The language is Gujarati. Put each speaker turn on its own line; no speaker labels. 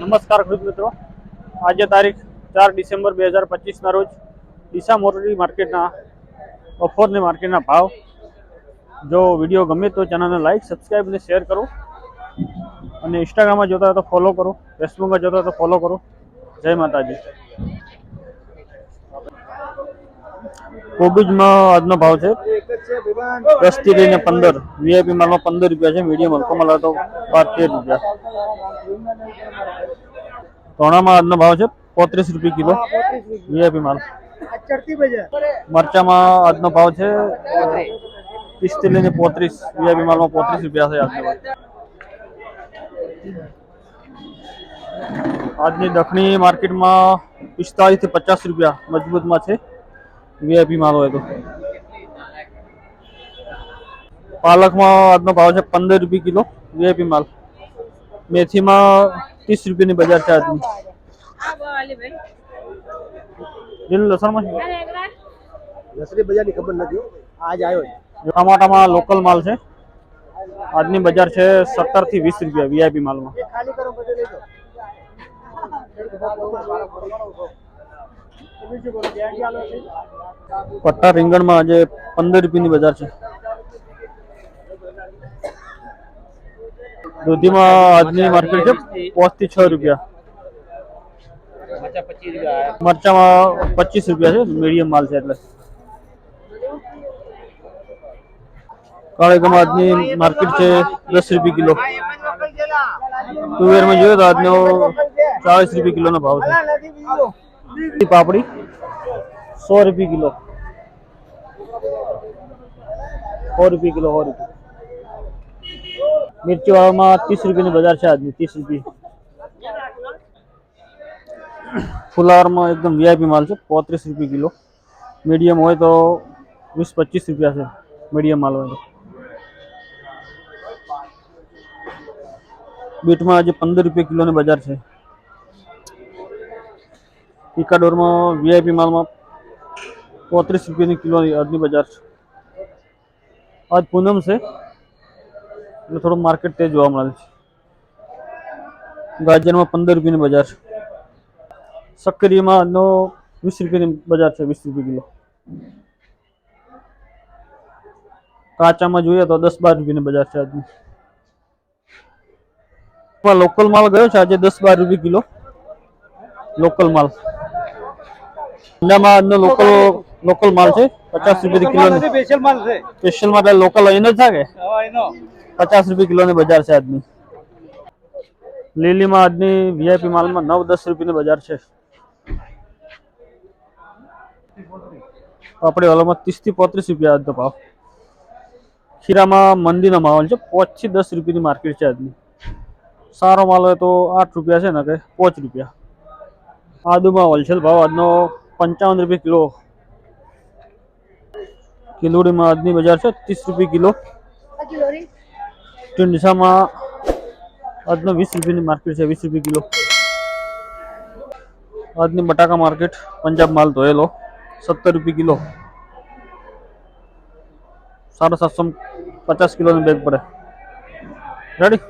નમસ્કાર ખેડૂત મિત્રો. આજે તારીખ ચાર ડિસેમ્બર બે હજાર પચીસના રોજ ડીસા મોરડી માર્કેટના, બપોરની માર્કેટના ભાવ. જો વીડિયો ગમે તો ચેનલને લાઈક, સબસ્ક્રાઈબ અને શેર કરો. અને ઇન્સ્ટાગ્રામમાં જોતા હોય તો ફોલો કરો. ફેસબુકમાં જોતા હોય તો ફોલો કરો. જય માતાજી. કોબીજમાં આજનો ભાવ છે? દસથી લઈને પંદર. વીઆઈપી માલમાં પંદર રૂપિયા છે મીડિયમ હલકો માલ તો બાર રૂપિયા. ધોણામાં આજનો ભાવ છે, પોત્રીસ રૂપિયા કિલો. વીઆઈપી માલ. મરચામાં આજનો ભાવ છે, ત્રીસથી લઈને પોત્રીસ. વીઆઈપી માલમાં પોત્રીસ રૂપિયા છે આજનો ભાવ. આજની દખણી માર્કેટમાં પિસ્તાળીસથી પચાસ રૂપિયા મજબૂતમાં છે. વીઆઈપી માલ હોય તો. પાલકમાં આજનો ભાવ છે પંદર રૂપિયા કિલો વીઆઈપી માલ. મેથીમાં ત્રીસ રૂપિયાની બજાર છે આજની. લીલું લસણમાં છે?
બજારની ખબર નથી. આજ આવ્યો
ટમાટામાં લોકલ માલ છે. આજની બજાર છે સત્તરથી વીસ રૂપિયા વીઆઈપી માલમાં. પટ્ટા રીંગણમાં આજે પંદર રૂપિયાની બજાર છે. દૂધીમાં આજની માર્કેટ છે પાંચથી છ રૂપિયા. મરચામાં પચીસ રૂપિયા છે મીડિયમ માલ છે એટલે. કાળેગામાં આજની માર્કેટ છે દસ રૂપિયા કિલો. તુવેરમાં જોયો તો આજનો ચાલીસ રૂપિયા કિલોનો ભાવ છે.
ના, નથી બીજો.
પાપડી સો રૂપિયા કિલો સો રૂપિયા કિલો સો રૂપિયા મિર્ચી વાળામાં ત્રીસ રૂપિયાની બજાર છે આજની ત્રીસ રૂપિયા ફુલાવરમાં એકદમ વીઆઈપી માલ છે પોત્રીસ રૂપિયા કિલો મીડિયમ હોય તો વીસ પચીસ રૂપિયા છે મીડિયમ માલ હોય તો બીટમાં આજે પંદર રૂપિયા કિલોની બજાર છે પિકાડોરમાં વીઆઈપી માલમાં પોત્રીસ રૂપિયાની કિલોની આજની બજાર છે. આજ પૂનમ છે. એટલે થોડું માર્કેટ તે જોવા મળે છે. ગાજરમાં પંદર રૂપિયાની બજાર છે. સક્કરીમાં વીસ રૂપિયાની બજાર છે, વીસ રૂપિયા કિલો. કાચામાં જોઈએ તો દસ બાર રૂપિયાની બજાર છે આજની. લોકલ માલ ગયો છે આજે દસ બાર રૂપિયા કિલો. લોકલ માલ. ઈંડામાં આજનો લોકલ લોકલ માલ છે. પચાસ રૂપિયા કિલો
સ્પેશિયલ માલ છે.
સ્પેશિયલમાં લોકલ અહીં જ થાય કે. પચાસ રૂપિયા કિલોની બજાર છે આજની. લીલીમાં આજની વીઆઈપી માલમાં નવ દસ રૂપિયાની બજાર છે. આપણે ઓલામાં ત્રીસથી પોત્રીસ રૂપિયા આજનો ભાવ. ખીરામાં મંદીનો માહોલ છે. પાંચથી દસ રૂપિયાની માર્કેટ છે આજની. સારો માલ હોય તો આઠ રૂપિયા છે ને કે પાંચ રૂપિયા. આદુમાં હોલસેલ ભાવ આજનો પંચાવન રૂપિયા કિલો. કિલોડીમાં આજની બજાર છે ત્રીસ રૂપિયા કિલો. ટીંડસામાં આજનો વીસ રૂપિયાની માર્કેટ છે વીસ રૂપિયા કિલો. આજની બટાકા માર્કેટ પંજાબ માલ ધોયેલો સત્તર રૂપિયા કિલો. સાડા સાતસો પચાસ કિલોની બેગ પડે. રેડી